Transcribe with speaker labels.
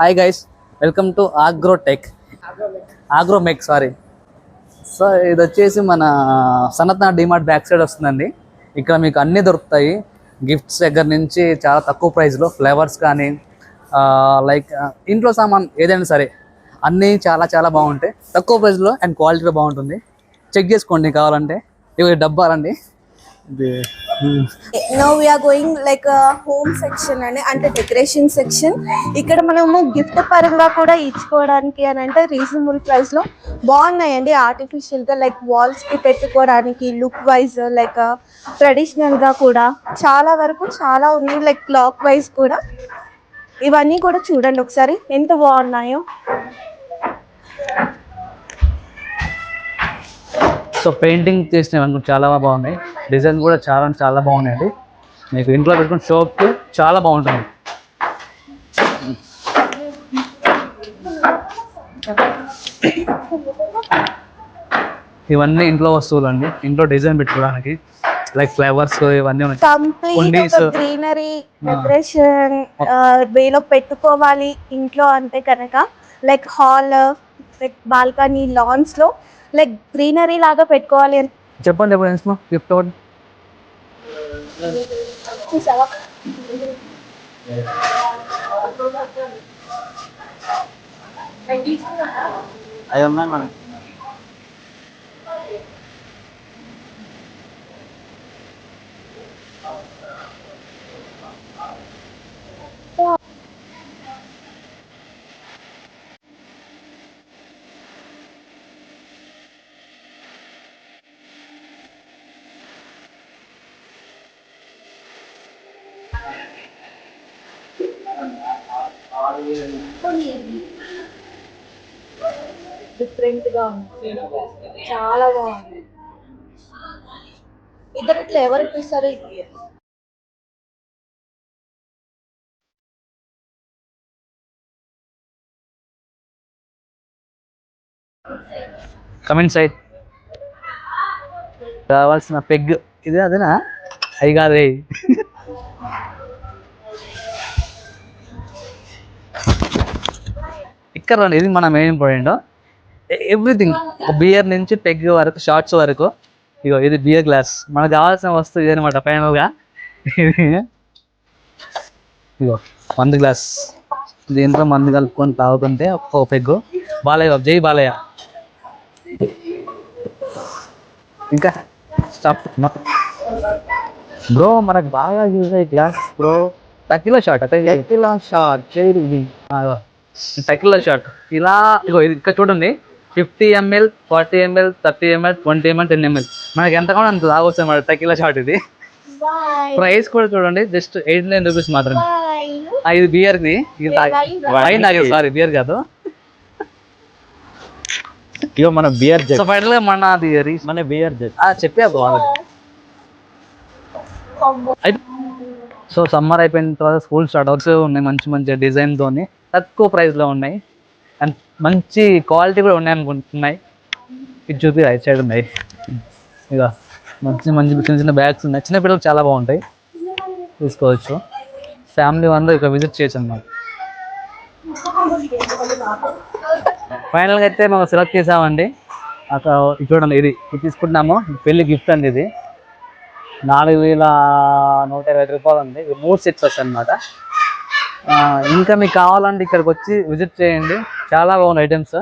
Speaker 1: Hi guys welcome to Agrotech Agromech sorry so ఇది వచ్చేసి మన సనత్న డిమార్ట్ బ్యాక్ సైడ్ వస్తుందండి. ఇక్కడ మీకు అన్నీ దొరుకుతాయి. గిఫ్ట్స్ దగ్గర నుంచి చాలా తక్కువ ప్రైస్లో ఫ్లేవర్స్ కానీ లైక్ ఇంట్లో సామాన్ ఏదైనా సరే అన్నీ చాలా చాలా బాగుంటాయి. తక్కువ ప్రైస్లో అండ్ క్వాలిటీలో బాగుంటుంది. చెక్ చేసుకోండి కావాలంటే. ఇవి డబ్బాలండి.
Speaker 2: No we're going like home section అని అంటే డెకరేషన్ సెక్షన్ ఇక్కడ మనము గిఫ్ట్ పరంగా కూడా ఇచ్చుకోవడానికి అని అంటే రీజనబుల్ ప్రైస్లో బాగున్నాయండి. ఆర్టిఫిషియల్గా లైక్ వాల్స్కి పెట్టుకోవడానికి లుక్ వైజ్ లైక్ ట్రెడిషనల్గా కూడా. చాలా వరకు చాలా ఉన్నాయి లైక్ క్లాక్ వైజ్ కూడా. ఇవన్నీ కూడా చూడండి ఒకసారి ఎంత బాగున్నాయో.
Speaker 1: సో పెయింటింగ్ చేసినవి అనుకో చాలా బాగున్నాయి. డిజైన్ కూడా చాలా చాలా బాగున్నాయండి. మీకు ఇంట్లో పెట్టుకుని షోప్ చాలా బాగుంటుంది. ఇవన్నీ ఇంట్లో వస్తువులు అండి ఇంట్లో డిజైన్ పెట్టుకోవడానికి లైక్ ఫ్లవర్స్ ఇవన్నీ
Speaker 2: కంప్లీట్ గ్రీనరీ డెకరేషన్ వేలో పెట్టుకోవాలి ఇంట్లో అంటే కనుక. లైక్ హాల్ లైక్ బాల్కనీ లాన్స్లో లైక్ గ్రీనరీ లాగా పెట్టుకోవాలి అని.
Speaker 1: చెప్పండి ఎప్పుడు వేసుకో గిఫ్ట్ ఒకటి.
Speaker 3: అవి ఉన్నాయి మనం
Speaker 2: డిఫరెంట్గా ఉంది. చాలా బాగుంది. ఇద్దరు ఇట్లా ఎవరికి ఇస్తారు
Speaker 1: కమెంట్ సైడ్ కావాల్సిన పెగ్ ఇది అదేనా? అవి కాదే ఇక్కడ రండి ఇది మన మెయిన్ ఇంపార్టెంట్ ఎవ్రీథింగ్ బియర్ నుంచి పెగ్ వరకు షార్ట్స్ వరకు ఇగో ఇది బియర్ గ్లాస్ మనకు కావాల్సిన వస్తువు ఇది అనమాట ఫైనల్గా ఇగో మందు గ్లాస్ దీంట్లో మందు కలుపుకొని తాగుతుంటే ఒక్కో పెగ్గు బాలయ్య జై బాలయ్య. ఇంకా స్టాప్ బ్రో మనకు బాగా యూజ్ అయ్యే glass bro tequila shot tequila shot tequila shot ఇలా ఇగో ఇది ఇక్కడ చూడండి. Fifty ML forty ML thirty ML twenty ML ten ML మనకి ఎంత కావాలి అంత తాగొచ్చు అన్నమాట టకిలో షాట్ ఇది. ప్రైస్ కూడా చూడండి జస్ట్ ఎయిట్ నైన్ రూపీస్ మాత్రమే ఇది బియర్ది ఇది వైన్ తాగేది సారీ బియర్ కాదు.
Speaker 3: ఇగో మన బియర్
Speaker 1: సో ఫైనల్గా మన అది
Speaker 3: మన బియర్
Speaker 1: చెప్పే సో సమ్మర్ అయిపోయిన తర్వాత స్కూల్ స్టార్ట్ అవుతూ ఉన్నాయి మంచి మంచి డిజైన్ తోని. తక్కువ ప్రైస్లో ఉన్నాయి. అండ్ మంచి క్వాలిటీ కూడా ఉన్నాయి అనుకుంటున్నాయి. ఇది చూపి రైట్ సైడ్ ఉన్నాయి. ఇక మంచి మంచి చిన్న చిన్న బ్యాగ్స్ ఉన్నాయి. చిన్న పిల్లలు చాలా బాగుంటాయి. తీసుకోవచ్చు. ఫ్యామిలీ అందరూ ఇక్కడ విజిట్ చేయొచ్చు అన్నమాట. ఫైనల్గా అయితే మేము సెలెక్ట్ చేసామండి. అక్కడ ఇది చూడండి ఇది ఇది తీసుకుంటున్నాము. పెళ్ళి గిఫ్ట్ అండి ఇది. నాలుగు వేల నూట ఇరవై ఐదు రూపాయలు ఉంది. ఇవి మూడు సెట్స్ వస్తాయి అన్నమాట. ఇంకా మీకు కావాలంటే ఇక్కడికి వచ్చి విజిట్ చేయండి. చాలా బాగున్నాయి ఐటమ్స్.